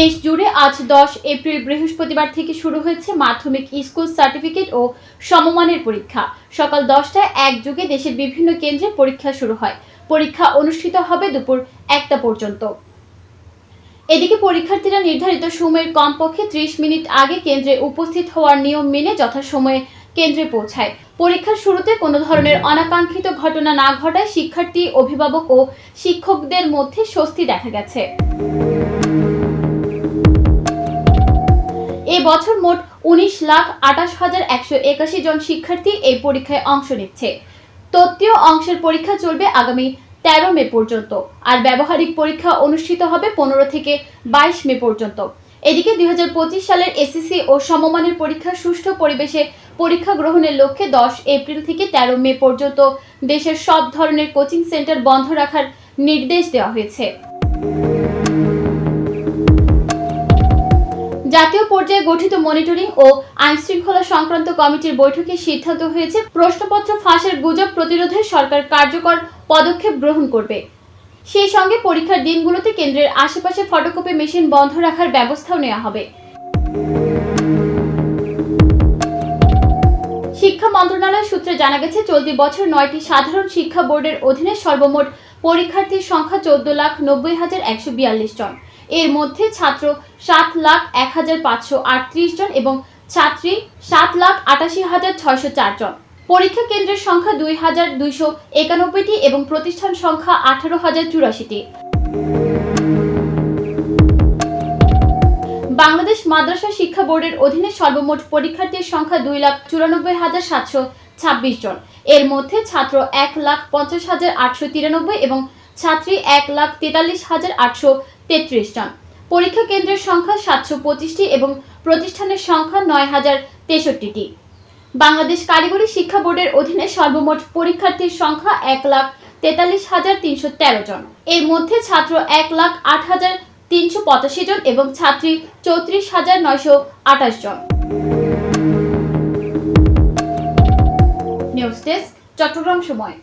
দেশ জুড়ে আজ দশ এপ্রিল বৃহস্পতিবার থেকে শুরু হয়েছে মাধ্যমিক স্কুল সার্টিফিকেট ও সমমানের পরীক্ষা। সকাল দশটায় এক যুগে দেশের বিভিন্ন কেন্দ্রে পরীক্ষা শুরু হয়। পরীক্ষা অনুষ্ঠিত হবে দুপুর একটা পর্যন্ত। এদিকে পরীক্ষার্থীরা নির্ধারিত সময়ের কমপক্ষে ত্রিশ মিনিট আগে কেন্দ্রে উপস্থিত হওয়ার নিয়ম মেনে যথাসময়ে কেন্দ্রে পৌঁছায়। পরীক্ষার শুরুতে কোনো ধরনের অনাকাঙ্ক্ষিত ঘটনা না ঘটায় শিক্ষার্থী, অভিভাবক ও শিক্ষকদের মধ্যে স্বস্তি দেখা গেছে। এ বছর মোট উনিশ লাখ আটাশ হাজার একশো একাশি জন শিক্ষার্থী এই পরীক্ষায় অংশ নিচ্ছে। তত্ত্বীয় অংশের পরীক্ষা চলবে আগামী তেরো মে পর্যন্ত, আর ব্যবহারিক পরীক্ষা অনুষ্ঠিত হবে পনেরো থেকে বাইশ মে পর্যন্ত। এদিকে দুই হাজার পঁচিশ সালের এসএসসি ও সমমানের পরীক্ষা সুষ্ঠু পরিবেশে পরীক্ষা গ্রহণের লক্ষ্যে দশ এপ্রিল থেকে তেরো মে পর্যন্ত দেশের সব ধরনের কোচিং সেন্টার বন্ধ রাখার নির্দেশ দেওয়া হয়েছে। জাতীয় পর্যায়ে গঠিত মনিটরিং ও আইন শৃঙ্খলা সংক্রান্ত কমিটির বৈঠকে সিদ্ধান্ত হয়েছে, প্রশ্নপত্র ফাঁসের গুজব প্রতিরোধে সরকার কার্যকর পদক্ষেপ গ্রহণ করবে। সেই সঙ্গে পরীক্ষার দিনগুলোতে কেন্দ্রের আশেপাশে ফটোকপি মেশিন বন্ধ রাখার ব্যবস্থাও নেওয়া হবে। শিক্ষা মন্ত্রণালয় সূত্রে জানা গেছে, চলতি বছর নয়টি সাধারণ শিক্ষা বোর্ডের অধীনে সর্বমোট পরীক্ষার্থীর সংখ্যা চোদ্দ লাখ নব্বই হাজার একশো বিয়াল্লিশ জন। এর মধ্যে ছাত্র সাত লাখ এক হাজার পাঁচশো আটত্রিশ জন এবং ছাত্রী সাত লাখ আটাশি হাজার ছয়শো চার জন। পরীক্ষা কেন্দ্রের সংখ্যা দুই হাজার দুইশো একানব্বইটি এবং প্রতিষ্ঠান সংখ্যা আঠারো হাজার চুরাশিটি। বাংলাদেশ মাদ্রাসা শিক্ষা বোর্ডের অধীনে সর্বমোট পরীক্ষার্থীর সংখ্যা দুই লাখ চুরানব্বই হাজার সাতশো ছাব্বিশ জন। এর মধ্যে ছাত্র এক লাখ পঞ্চাশ হাজার আটশো তিরানব্বই এবং ছাত্রী এক লাখ তেতাল্লিশ হাজার আটশো তেত্রিশ জন। পরীক্ষা কেন্দ্রের সংখ্যা সাতশো পঁচিশটি এবং প্রতিষ্ঠানের সংখ্যা নয় হাজার তেষট্টিটি। বাংলাদেশ কারিগরি শিক্ষা বোর্ডের অধীনে সর্বমোট পরীক্ষার্থীর সংখ্যা এক লাখ তেতাল্লিশ হাজার তিনশো তেরো জন। এর মধ্যে ছাত্র এক লাখ আট হাজার তিনশো পঁচাশি জন এবং ছাত্রী চৌত্রিশ হাজার নয়শো আঠাশ জন। নিউজ ডেস্ক, চট্টগ্রাম সময়।